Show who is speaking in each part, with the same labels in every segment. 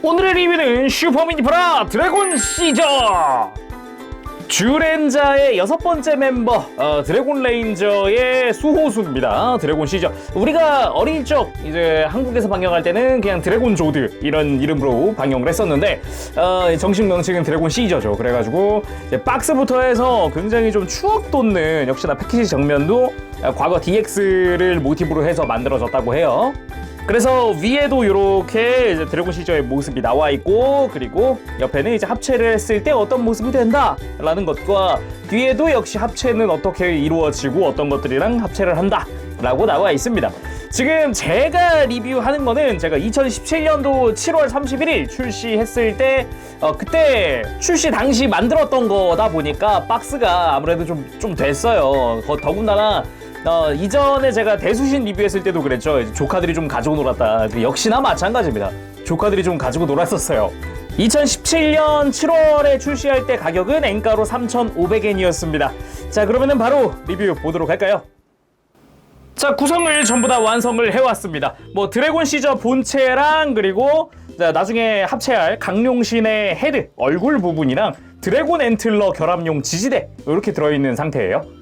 Speaker 1: 오늘의 리뷰는 슈퍼미니 프라 드래곤 시저 주렌자의 여섯 번째 멤버 어, 드래곤 레인저의 수호수입니다. 드래곤 시저. 우리가 어릴 적 이제 한국에서 방영할 때는 그냥 드래곤 조드 이런 이름으로 방영을 했었는데 어, 정식 명칭은 드래곤 시저죠. 그래가지고 박스부터 해서 굉장히 좀 추억 돋는 역시나 패키지 정면도 어, 과거 DX를 모티브로 해서 만들어졌다고 해요. 그래서 위에도 이렇게 이제 드래곤 시저의 모습이 나와 있고 그리고 옆에는 이제 합체를 했을 때 어떤 모습이 된다라는 것과 뒤에도 역시 합체는 어떻게 이루어지고 어떤 것들이랑 합체를 한다라고 나와 있습니다. 지금 제가 리뷰하는 거는 제가 2017년도 7월 31일 출시했을 때 어, 그때 출시 당시 만들었던 거다 보니까 박스가 아무래도 좀 좀 됐어요. 더, 더군다나 어, 이전에 제가 대수신 리뷰했을 때도 그랬죠. 조카들이 좀 가지고 놀았다. 역시나 마찬가지입니다. 조카들이 좀 가지고 놀았었어요. 2017년 7월에 출시할 때 가격은 엔가로 3,500엔이었습니다. 자, 그러면은 바로 리뷰 보도록 할까요? 자, 구성을 전부 다 완성을 해왔습니다. 뭐 드래곤 시저 본체랑 그리고 자, 나중에 합체할 강룡신의 헤드 얼굴 부분이랑 드래곤 엔틀러 결합용 지지대 이렇게 들어있는 상태예요.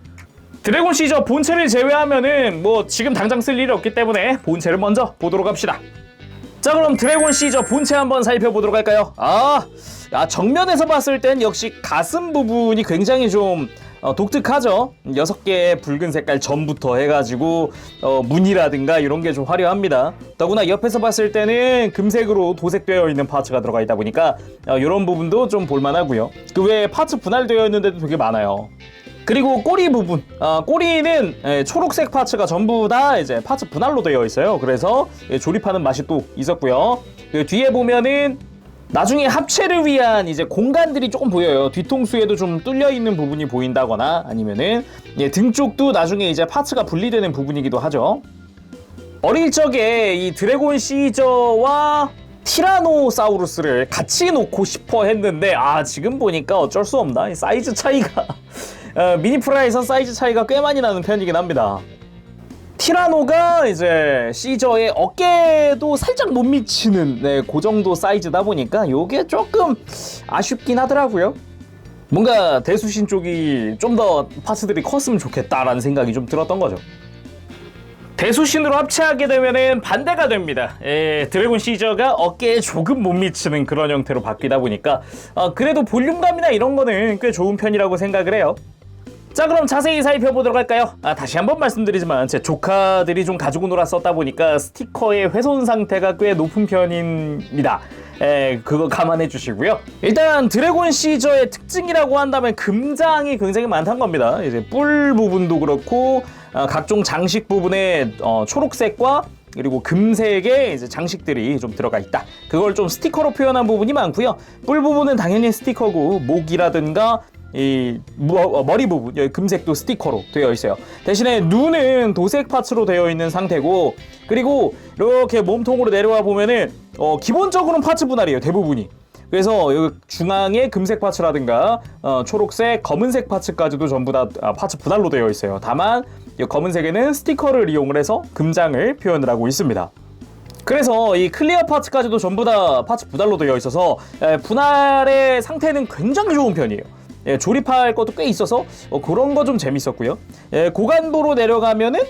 Speaker 1: 드래곤 시저 본체를 제외하면은 뭐 지금 당장 쓸 일이 없기 때문에 본체를 먼저 보도록 합시다. 자 그럼 드래곤 시저 본체 한번 살펴보도록 할까요? 아, 아 정면에서 봤을 땐 역시 가슴 부분이 굉장히 좀 어, 독특하죠. 여섯 개의 붉은 색깔 전부터 해가지고 어, 무늬라든가 이런 게 좀 화려합니다. 더구나 옆에서 봤을 때는 금색으로 도색되어 있는 파츠가 들어가 있다 보니까 어, 이런 부분도 좀 볼만하고요. 그 외에 파츠 분할되어 있는데도 되게 많아요. 그리고 꼬리 부분, 아, 꼬리는 예, 초록색 파츠가 전부 다 이제 파츠 분할로 되어 있어요. 그래서 예, 조립하는 맛이 또 있었고요. 그 뒤에 보면은 나중에 합체를 위한 이제 공간들이 조금 보여요. 뒤통수에도 좀 뚫려 있는 부분이 보인다거나 아니면은 예, 등 쪽도 나중에 이제 파츠가 분리되는 부분이기도 하죠. 어릴 적에 이 드래곤 시저와 티라노사우루스를 같이 놓고 싶어 했는데 아 지금 보니까 어쩔 수 없나 이 사이즈 차이가 어, 미니프라에선 사이즈 차이가 꽤 많이 나는 편이긴 합니다. 티라노가 이제 시저의 어깨도 살짝 못 미치는 네, 그 정도 사이즈다 보니까 요게 조금 아쉽긴 하더라고요. 뭔가 대수신 쪽이 좀 더 파츠들이 컸으면 좋겠다라는 생각이 좀 들었던 거죠. 대수신으로 합체하게 되면은 반대가 됩니다. 예, 드래곤 시저가 어깨에 조금 못 미치는 그런 형태로 바뀌다 보니까 어, 그래도 볼륨감이나 이런 거는 꽤 좋은 편이라고 생각을 해요. 자 그럼 자세히 살펴보도록 할까요? 아, 다시 한번 말씀드리지만 제 조카들이 좀 가지고 놀았었다 보니까 스티커의 훼손 상태가 꽤 높은 편입니다. 에, 그거 감안해 주시고요. 일단 드래곤 시저의 특징이라고 한다면 금장이 굉장히 많다는 겁니다. 이제 뿔 부분도 그렇고 아, 각종 장식 부분에 어, 초록색과 그리고 금색의 이제 장식들이 좀 들어가 있다. 그걸 좀 스티커로 표현한 부분이 많고요. 뿔 부분은 당연히 스티커고 목이라든가 이 머, 머리 부분 여기 금색도 스티커로 되어 있어요. 대신에 눈은 도색 파츠로 되어 있는 상태고 그리고 이렇게 몸통으로 내려와 보면은 어, 기본적으로는 파츠 분할이에요 대부분이. 그래서 여기 중앙에 금색 파츠라든가 어, 초록색, 검은색 파츠까지도 전부 다 아, 파츠 분할로 되어 있어요. 다만 이 검은색에는 스티커를 이용을 해서 금장을 표현을 하고 있습니다. 그래서 이 클리어 파츠까지도 전부 다 파츠 분할로 되어 있어서 에, 분할의 상태는 굉장히 좋은 편이에요. 예, 조립할 것도 꽤 있어서 어, 그런 거 좀 재밌었고요. 예, 고간부로 내려가면은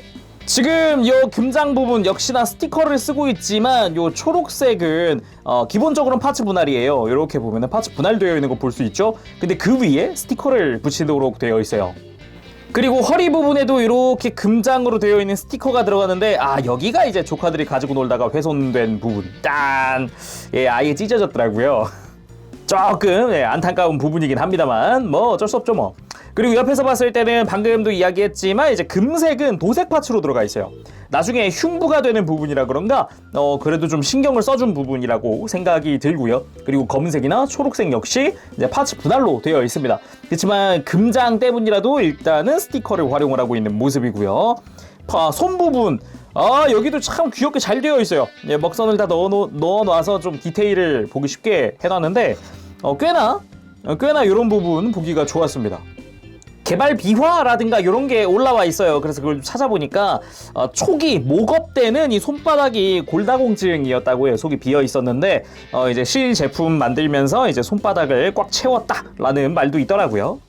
Speaker 1: 지금 이 금장 부분 역시나 스티커를 쓰고 있지만 이 초록색은 어, 기본적으로는 파츠 분할이에요. 이렇게 보면은 파츠 분할되어 있는 거 볼 수 있죠. 근데 그 위에 스티커를 붙이도록 되어 있어요. 그리고 허리 부분에도 이렇게 금장으로 되어 있는 스티커가 들어가는데 아 여기가 이제 조카들이 가지고 놀다가 훼손된 부분 짠! 예 아예 찢어졌더라고요 조금 예, 안타까운 부분이긴 합니다만 뭐 어쩔 수 없죠 뭐. 그리고 옆에서 봤을 때는 방금도 이야기했지만 이제 금색은 도색 파츠로 들어가 있어요. 나중에 흉부가 되는 부분이라 그런가? 어 그래도 좀 신경을 써준 부분이라고 생각이 들고요. 그리고 검은색이나 초록색 역시 이제 파츠 분할로 되어 있습니다. 그렇지만 금장 때문이라도 일단은 스티커를 활용을 하고 있는 모습이고요. 파, 손 부분 아 여기도 참 귀엽게 잘 되어 있어요 예, 먹선을 다 넣어, 넣어 놔서 좀 디테일을 보기 쉽게 해놨는데 어, 꽤나 어, 꽤나 이런 부분 보기가 좋았습니다 개발 비화라든가 이런 게 올라와 있어요. 그래서 그걸 찾아보니까 어, 초기 목업 때는 이 손바닥이 골다공증이었다고 해요. 속이 비어 있었는데 어, 이제 실 제품 만들면서 이제 손바닥을 꽉 채웠다라는 말도 있더라고요.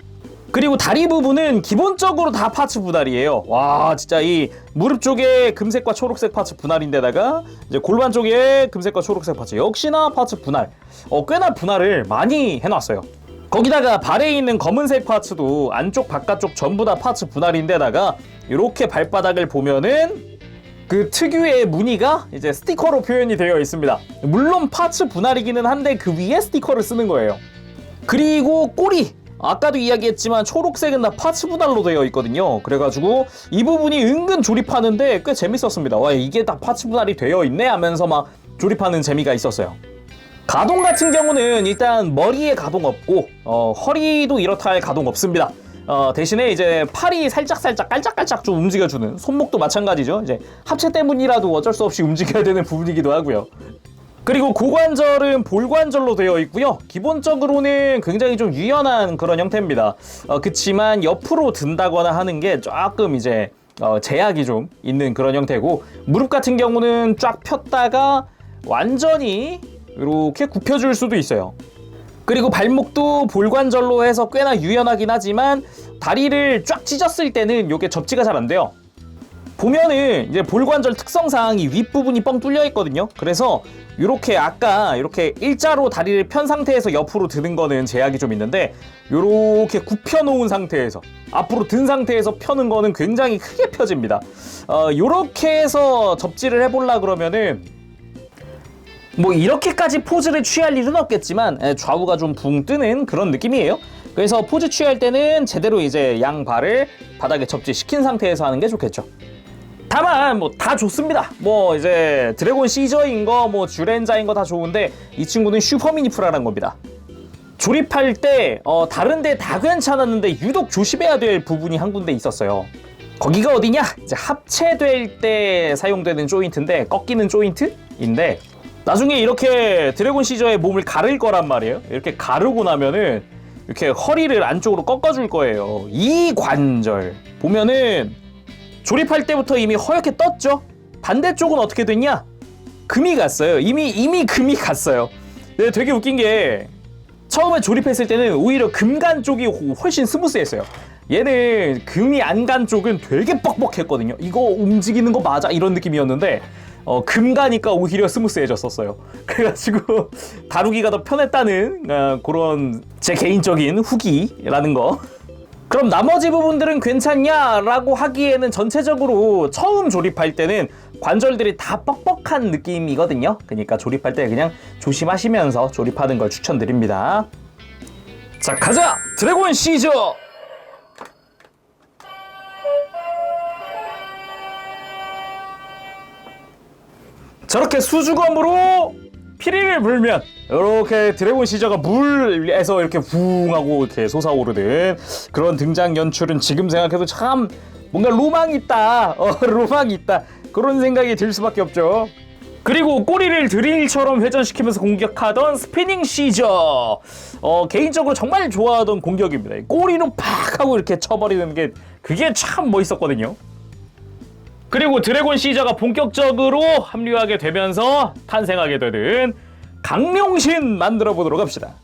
Speaker 1: 그리고 다리 부분은 기본적으로 다 파츠 분할이에요. 와, 진짜 이 무릎 쪽에 금색과 초록색 파츠 분할인데다가 이제 골반 쪽에 금색과 초록색 파츠 역시나 파츠 분할. 어, 꽤나 분할을 많이 해놨어요. 거기다가 발에 있는 검은색 파츠도 안쪽 바깥쪽 전부 다 파츠 분할인데다가 이렇게 발바닥을 보면은 그 특유의 무늬가 이제 스티커로 표현이 되어 있습니다. 물론 파츠 분할이기는 한데 그 위에 스티커를 쓰는 거예요. 그리고 꼬리 아까도 이야기했지만 초록색은 다 파츠 분할로 되어 있거든요. 그래가지고 이 부분이 은근 조립하는데 꽤 재밌었습니다. 와 이게 다 파츠 분할이 되어 있네 하면서 막 조립하는 재미가 있었어요. 가동 같은 경우는 일단 머리에 가동 없고 어, 허리도 이렇다 할 가동 없습니다. 어, 대신에 이제 팔이 살짝살짝 깔짝깔짝 좀 움직여주는 손목도 마찬가지죠. 이제 합체 때문이라도 어쩔 수 없이 움직여야 되는 부분이기도 하고요. 그리고 고관절은 볼관절로 되어 있고요. 기본적으로는 굉장히 좀 유연한 그런 형태입니다. 어, 그치만 옆으로 든다거나 하는 게 조금 이제 어, 제약이 좀 있는 그런 형태고 무릎 같은 경우는 쫙 폈다가 완전히 이렇게 굽혀줄 수도 있어요. 그리고 발목도 볼관절로 해서 꽤나 유연하긴 하지만 다리를 쫙 찢었을 때는 이게 접지가 잘 안 돼요. 보면은 이제 볼관절 특성상 이 윗부분이 뻥 뚫려 있거든요. 그래서 이렇게 아까 이렇게 일자로 다리를 편 상태에서 옆으로 드는 거는 제약이 좀 있는데 이렇게 굽혀 놓은 상태에서 앞으로 든 상태에서 펴는 거는 굉장히 크게 펴집니다. 어, 이렇게 해서 접지를 해보려 그러면은 뭐 이렇게까지 포즈를 취할 일은 없겠지만 에, 좌우가 좀 붕 뜨는 그런 느낌이에요. 그래서 포즈 취할 때는 제대로 이제 양 발을 바닥에 접지시킨 상태에서 하는 게 좋겠죠. 다만 뭐 다 좋습니다. 뭐 이제 드래곤 시저인 거, 뭐 주렌자인 거 다 좋은데 이 친구는 슈퍼 미니프라란 겁니다. 조립할 때 어, 다른데 다 괜찮았는데 유독 조심해야 될 부분이 한 군데 있었어요. 거기가 어디냐? 이제 합체될 때 사용되는 조인트인데 꺾이는 조인트인데 나중에 이렇게 드래곤 시저의 몸을 가를 거란 말이에요. 이렇게 가르고 나면은 이렇게 허리를 안쪽으로 꺾어줄 거예요. 이 관절 보면은 조립할 때부터 이미 허옇게 떴죠. 반대쪽은 어떻게 됐냐? 금이 갔어요. 이미 이미 금이 갔어요. 네, 되게 웃긴 게 처음에 조립했을 때는 오히려 금간 쪽이 훨씬 스무스했어요. 얘는 금이 안 간 쪽은 되게 뻑뻑했거든요. 이거 움직이는 거 맞아? 이런 느낌이었는데 어, 금 가니까 오히려 스무스해졌었어요. 그래가지고 다루기가 더 편했다는 어, 그런 제 개인적인 후기라는 거. 그럼 나머지 부분들은 괜찮냐라고 하기에는 전체적으로 처음 조립할 때는 관절들이 다 뻑뻑한 느낌이거든요. 그러니까 조립할 때 그냥 조심하시면서 조립하는 걸 추천드립니다. 자, 가자! 드래곤 시저! 저렇게 수주검으로 피리를 불면 이렇게 드래곤 시저가 물에서 이렇게 붕 하고 이렇게 솟아오르는 그런 등장 연출은 지금 생각해도 참 뭔가 로망 있다. 어, 로망 있다. 그런 생각이 들 수밖에 없죠. 그리고 꼬리를 드릴처럼 회전시키면서 공격하던 스피닝 시저. 어, 개인적으로 정말 좋아하던 공격입니다. 꼬리로 팍 하고 이렇게 쳐버리는 게 그게 참 멋있었거든요. 그리고 드래곤 시저가 본격적으로 합류하게 되면서 탄생하게 되는 강룡신 만들어 보도록 합시다.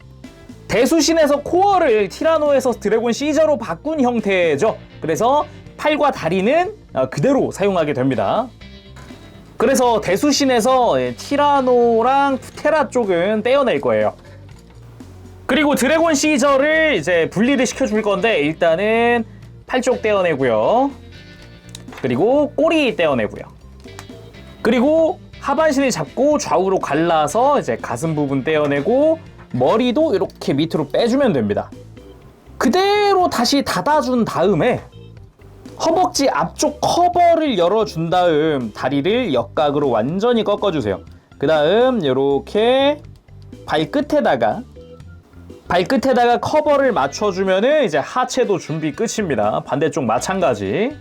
Speaker 1: 대수신에서 코어를 티라노에서 드래곤 시저로 바꾼 형태죠. 그래서 팔과 다리는 어, 그대로 사용하게 됩니다. 그래서 대수신에서 예, 티라노랑 테라 쪽은 떼어낼 거예요. 그리고 드래곤 시저를 이제 분리를 시켜줄 건데 일단은 팔쪽 떼어내고요. 그리고 꼬리 떼어내고요. 그리고 하반신을 잡고 좌우로 갈라서 이제 가슴 부분 떼어내고 머리도 이렇게 밑으로 빼주면 됩니다. 그대로 다시 닫아준 다음에 허벅지 앞쪽 커버를 열어준 다음 다리를 역각으로 완전히 꺾어주세요. 그 다음 이렇게 발끝에다가 발끝에다가 커버를 맞춰주면은 이제 하체도 준비 끝입니다. 반대쪽 마찬가지.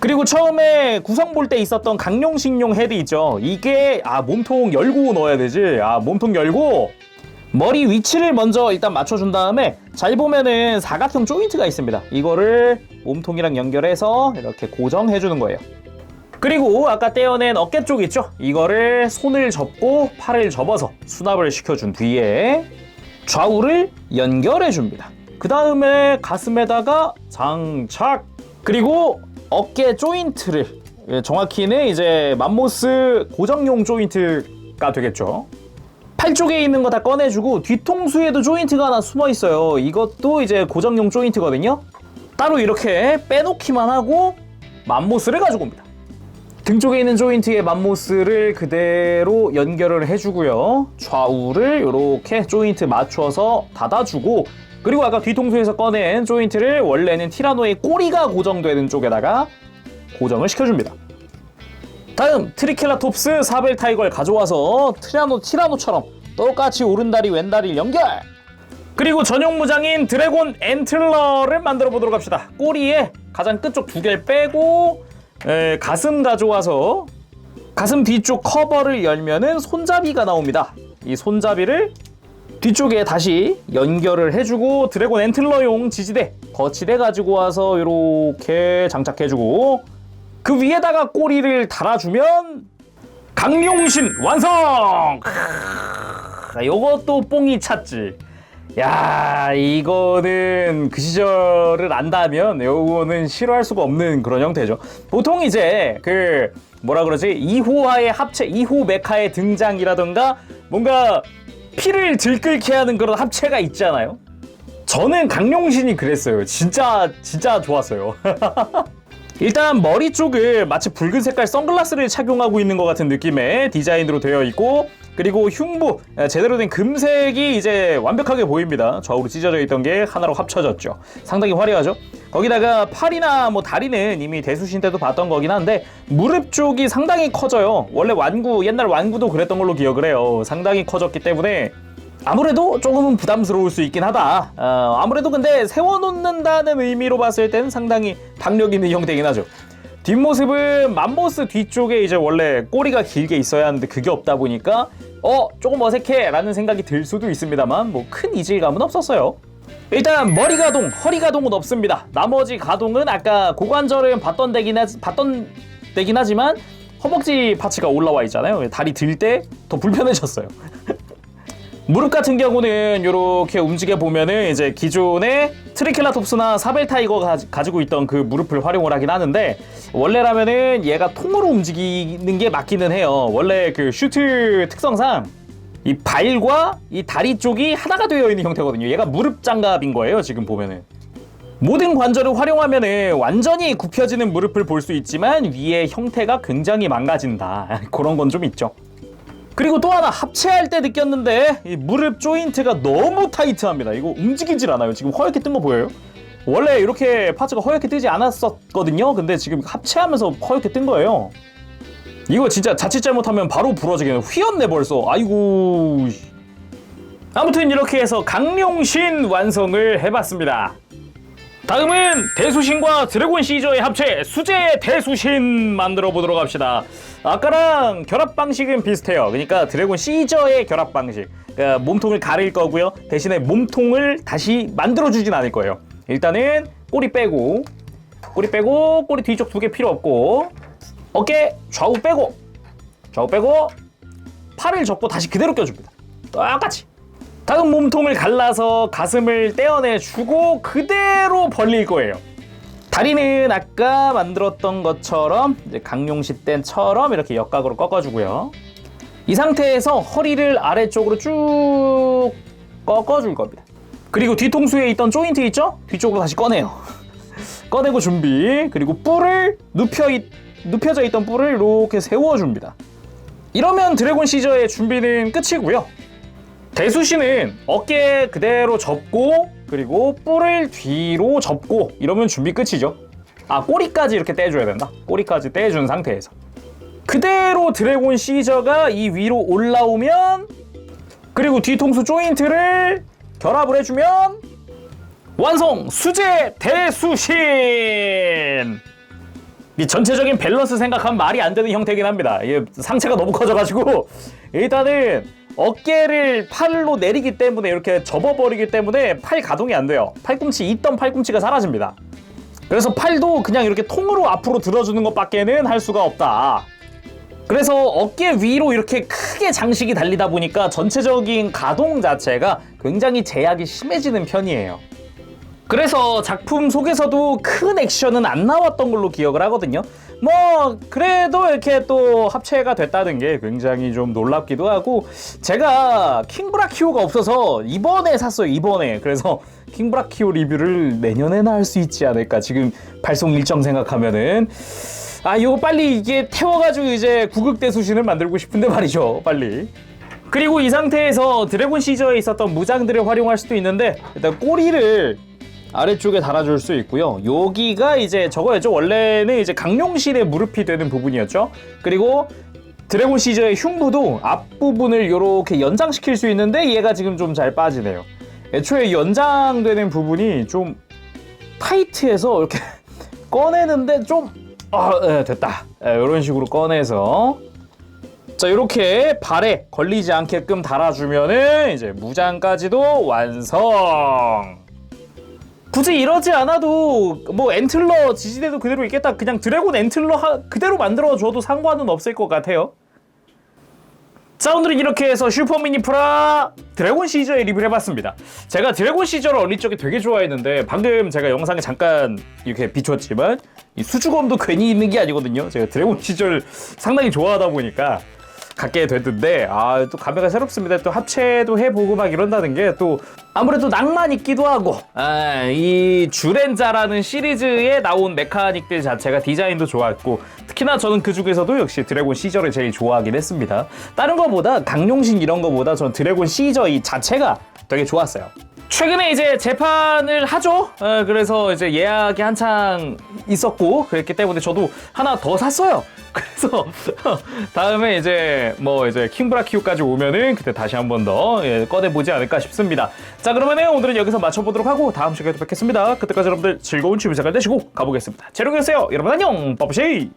Speaker 1: 그리고 처음에 구성 볼 때 있었던 강룡식용 헤드 있죠. 이게 아 몸통 열고 넣어야 되지. 아 몸통 열고 머리 위치를 먼저 일단 맞춰준 다음에 잘 보면은 사각형 조인트가 있습니다. 이거를 몸통이랑 연결해서 이렇게 고정해 주는 거예요. 그리고 아까 떼어낸 어깨 쪽 있죠? 이거를 손을 접고 팔을 접어서 수납을 시켜준 뒤에 좌우를 연결해 줍니다. 그 다음에 가슴에다가 장착. 그리고 어깨 조인트를 예, 정확히는 이제 맘모스 고정용 조인트가 되겠죠. 팔 쪽에 있는 거 다 꺼내주고 뒤통수에도 조인트가 하나 숨어 있어요. 이것도 이제 고정용 조인트거든요. 따로 이렇게 빼놓기만 하고 맘모스를 가지고 옵니다. 등 쪽에 있는 조인트에 맘모스를 그대로 연결을 해주고요. 좌우를 이렇게 조인트 맞춰서 닫아주고 그리고 아까 뒤통수에서 꺼낸 조인트를 원래는 티라노의 꼬리가 고정되는 쪽에다가 고정을 시켜줍니다. 다음 트리켈라톱스 사벨 타이거를 가져와서 티라노 티라노처럼 똑같이 오른다리 왼다리를 연결. 그리고 전용 무장인 드래곤 엔틀러를 만들어 보도록 합시다. 꼬리에 가장 끝쪽 두 개를 빼고 에, 가슴 가져와서 가슴 뒤쪽 커버를 열면은 손잡이가 나옵니다. 이 손잡이를 뒤쪽에 다시 연결을 해주고 드래곤 엔틀러용 지지대 거치대 가지고 와서 이렇게 장착해주고 그 위에다가 꼬리를 달아주면 강용신 완성! 크으, 요것도 뽕이 찼지. 야 이거는 그 시절을 안다면 요거는 싫어할 수가 없는 그런 형태죠. 보통 이제 그 뭐라 그러지 2호화의 합체, 2호 메카의 등장이라던가 뭔가 피를 들끓게 하는 그런 합체가 있잖아요. 저는 강용신이 그랬어요. 진짜 진짜 좋았어요. 일단 머리 쪽을 마치 붉은 색깔 선글라스를 착용하고 있는 것 같은 느낌의 디자인으로 되어 있고 그리고 흉부 에, 제대로 된 금색이 이제 완벽하게 보입니다. 좌우로 찢어져 있던 게 하나로 합쳐졌죠. 상당히 화려하죠. 거기다가 팔이나 뭐 다리는 이미 대수신 때도 봤던 거긴 한데 무릎 쪽이 상당히 커져요. 원래 완구 옛날 완구도 그랬던 걸로 기억을 해요. 상당히 커졌기 때문에 아무래도 조금은 부담스러울 수 있긴 하다. 어, 아무래도 근데 세워놓는다는 의미로 봤을 때는 상당히 박력 있는 형태이긴 하죠. 뒷모습은 맘모스 뒤쪽에 이제 원래 꼬리가 길게 있어야 하는데 그게 없다 보니까 어 조금 어색해 라는 생각이 들 수도 있습니다만 뭐 큰 이질감은 없었어요. 일단 머리 가동, 허리 가동은 없습니다. 나머지 가동은 아까 고관절은 봤던 데긴 하, 봤던 데긴 하지만 허벅지 파츠가 올라와 있잖아요. 다리 들 때 더 불편해졌어요. 무릎 같은 경우는 이렇게 움직여 보면은 이제 기존의 트리켈라톱스나 사벨 타이거가 가지고 있던 그 무릎을 활용을 하긴 하는데 원래라면은 얘가 통으로 움직이는 게 맞기는 해요. 원래 그 슈트 특성상 이 발과 이 다리 쪽이 하나가 되어 있는 형태거든요. 얘가 무릎 장갑인 거예요. 지금 보면은. 모든 관절을 활용하면은 완전히 굽혀지는 무릎을 볼 수 있지만 위의 형태가 굉장히 망가진다. 그런 건 좀 있죠. 그리고 또 하나 합체할 때 느꼈는데 이 무릎 조인트가 너무 타이트합니다. 이거 움직이질 않아요. 지금 허옇게 뜬 거 보여요? 원래 이렇게 파츠가 허옇게 뜨지 않았었거든요. 근데 지금 합체하면서 허옇게 뜬 거예요. 이거 진짜 자칫 잘못하면 바로 부러지겠네. 휘었네 벌써. 아이고. 아무튼 이렇게 해서 강룡신 완성을 해봤습니다. 다음은 대수신과 드래곤 시저의 합체 수제 대수신 만들어 보도록 합시다. 아까랑 결합 방식은 비슷해요. 그러니까 드래곤 시저의 결합 방식. 그러니까 몸통을 가릴 거고요. 대신에 몸통을 다시 만들어 주진 않을 거예요. 일단은 꼬리 빼고 꼬리 빼고 꼬리 뒤쪽 두 개 필요 없고 어깨 좌우 빼고 좌우 빼고 팔을 접고 다시 그대로 껴줍니다. 똑같이. 다음 몸통을 갈라서 가슴을 떼어내 주고 그대로 벌릴 거예요. 다리는 아까 만들었던 것처럼 강용시 땐처럼 이렇게 역각으로 꺾어주고요. 이 상태에서 허리를 아래쪽으로 쭉 꺾어줄 겁니다. 그리고 뒤통수에 있던 조인트 있죠? 뒤쪽으로 다시 꺼내요. 꺼내고 준비. 그리고 뿔을 눕혀 있, 눕혀져 있던 뿔을 이렇게 세워줍니다. 이러면 드래곤 시저의 준비는 끝이고요. 대수씨는 어깨 그대로 접고 그리고 뿔을 뒤로 접고 이러면 준비 끝이죠. 아 꼬리까지 이렇게 떼줘야 된다. 꼬리까지 떼준 상태에서 그대로 드래곤 시저가 이 위로 올라오면 그리고 뒤통수 조인트를 결합을 해주면 완성 수제 대수신. 이 전체적인 밸런스 생각하면 말이 안 되는 형태긴 합니다. 이게 상체가 너무 커져가지고 일단은 어깨를 팔로 내리기 때문에 이렇게 접어버리기 때문에 팔 가동이 안 돼요. 팔꿈치 있던 팔꿈치가 사라집니다. 그래서 팔도 그냥 이렇게 통으로 앞으로 들어주는 것밖에는 할 수가 없다. 그래서 어깨 위로 이렇게 크게 장식이 달리다 보니까 전체적인 가동 자체가 굉장히 제약이 심해지는 편이에요. 그래서 작품 속에서도 큰 액션은 안 나왔던 걸로 기억을 하거든요. 뭐 그래도 이렇게 또 합체가 됐다는 게 굉장히 좀 놀랍기도 하고 제가 킹브라키오가 없어서 이번에 샀어요 이번에. 그래서 킹브라키오 리뷰를 내년에나 할 수 있지 않을까 지금 발송 일정 생각하면은. 아 이거 빨리 이게 태워가지고 이제 구극대 수신을 만들고 싶은데 말이죠 빨리. 그리고 이 상태에서 드래곤 시저에 있었던 무장들을 활용할 수도 있는데 일단 꼬리를 아래쪽에 달아줄 수 있고요. 여기가 이제 저거였죠. 원래는 이제 강룡실의 무릎이 되는 부분이었죠. 그리고 드래곤 시저의 흉부도 앞부분을 이렇게 연장시킬 수 있는데 얘가 지금 좀 잘 빠지네요. 애초에 연장되는 부분이 좀 타이트해서 이렇게 꺼내는데 좀 아, 예, 됐다. 이런 식으로 꺼내서 자 이렇게 발에 걸리지 않게끔 달아주면은 이제 무장까지도 완성. 굳이 이러지 않아도 뭐 엔틀러 지지대도 그대로 있겠다. 그냥 드래곤 엔틀러 하- 그대로 만들어 줘도 상관은 없을 것 같아요. 자 오늘은 이렇게 해서 슈퍼 미니 프라 드래곤 시저의 리뷰를 해봤습니다. 제가 드래곤 시저를 어릴 적에 되게 좋아했는데 방금 제가 영상에 잠깐 이렇게 비추었지만 이 수줍음도 괜히 있는 게 아니거든요. 제가 드래곤 시절 상당히 좋아하다 보니까 갖게 됐는데 아 또 감회가 새롭습니다. 또 합체도 해보고 막 이런다는 게 또 아무래도 낭만 있기도 하고 아, 이 주렌자라는 시리즈에 나온 메카닉들 자체가 디자인도 좋았고 특히나 저는 그 중에서도 역시 드래곤 시저를 제일 좋아하긴 했습니다. 다른 거보다 강룡신 이런 거보다 전 드래곤 시저 이 자체가 되게 좋았어요. 최근에 이제 재판을 하죠. 어, 그래서 이제 예약이 한창 있었고 그랬기 때문에 저도 하나 더 샀어요. 그래서 다음에 이제 뭐 이제 킹브라키오까지 오면은 그때 다시 한 번더 예, 꺼내 보지 않을까 싶습니다. 자 그러면은 오늘은 여기서 마쳐 보도록 하고 다음 시간에 또 뵙겠습니다. 그때까지 여러분들 즐거운 취미 생활 되시고 가보겠습니다. 재롱이었어요. 여러분 안녕. 빠빠시.